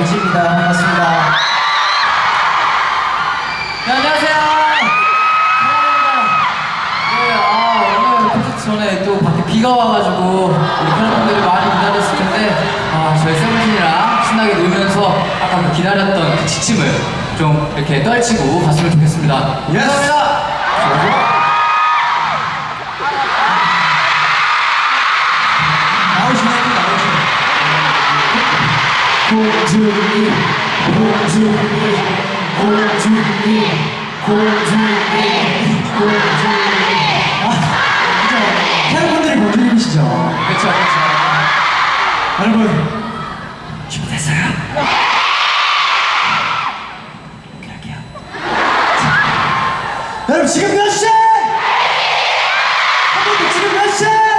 우지입니다. 반갑습니다. 네, 안녕하세요. 감사합니다. 네, 아, 오늘 콘서트 전에 또 밖에 비가 와가지고 우리 팬분들이 많이 기다렸을 텐데 아, 저희 세븐틴이랑 신나게 놀면서 아까 그 기다렸던 그 지침을 좀 이렇게 떨치고 갔으면 좋겠습니다. 감사합니다. 여러분 지금 몇 시? 한번더 지금 몇 시?